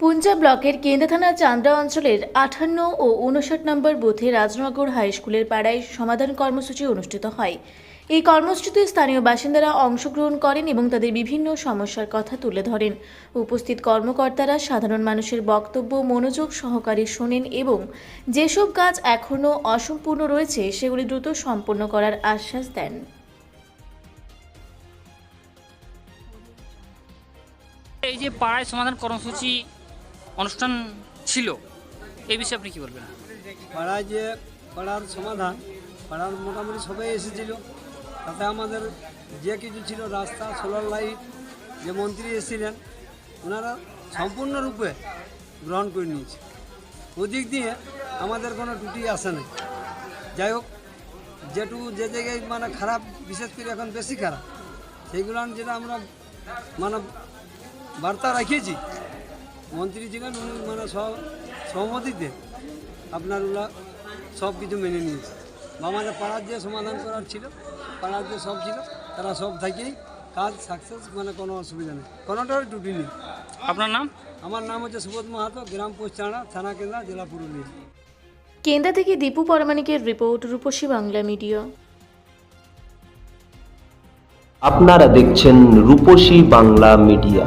পুঞ্জা ব্লকের কেন্দ্রা থানা চান্দ্রা অঞ্চলের আঠান্ন ও উনষাট নম্বর বুথে রাজনগর হাই স্কুলের পাড়ায় সমাধান কর্মসূচি অনুষ্ঠিত হয়। এই কর্মসূচিতে স্থানীয় বাসিন্দারা অংশগ্রহণ করেন এবং তাদের বিভিন্ন সমস্যার কথা তুলে ধরেন। উপস্থিত কর্মকর্তারা সাধারণ মানুষের বক্তব্য, মনোযোগ সহকারে শোনেন এবং যেসব কাজ এখনও অসম্পূর্ণ রয়েছে, সেগুলি দ্রুত সম্পন্ন করার আশ্বাস দেন। এই যে পাড়ায় সমাধান কর্মসূচি অনুষ্ঠান ছিল, এই বিষয়ে আপনি কি বলবেন? পাড়ায় যে পাড়ার সমাধান, পাড়ার মোটামুটি সবাই এসেছিল। তাতে আমাদের যে কিছু ছিল, রাস্তা সোলার লাইট যে মন্ত্রী এসেছিলেন, ওনারা সম্পূর্ণরূপে গ্রহণ করে নিয়েছে। ওদিক দিয়ে আমাদের কোনো ত্রুটি আসে না যাই হোক, যেটুকু যে জায়গায় মানে খারাপ, বিশেষ করে এখন বেশি খারাপ সেইগুলো যেটা আমরা মানে বার্তা রাখিয়েছি মন্ত্রী ছিলেন উনি মানে সব সহমতিতে আপনার ওরা সব কিছু মেনে নিয়েছে। বা আমাদের পাড়ার যে সমাধান করার ছিল পাড়ার যে সব ছিল তারা সব থেকেই কাজ সাকসেস মানে কোনো অসুবিধা নেই। কোনোটারই ত্রুটি নেই। আপনার নাম? আমার নাম হচ্ছে সুবোধ মাহাতো গ্রাম পোস্ট চাঁড়া থানা কেন্দ্রা জেলা পুরুলিয়া। কেন্দ্রা থেকে দীপু পরমাণিকের রিপোর্ট রূপসী বাংলা মিডিয়া। আপনারা দেখছেন রূপসী বাংলা মিডিয়া।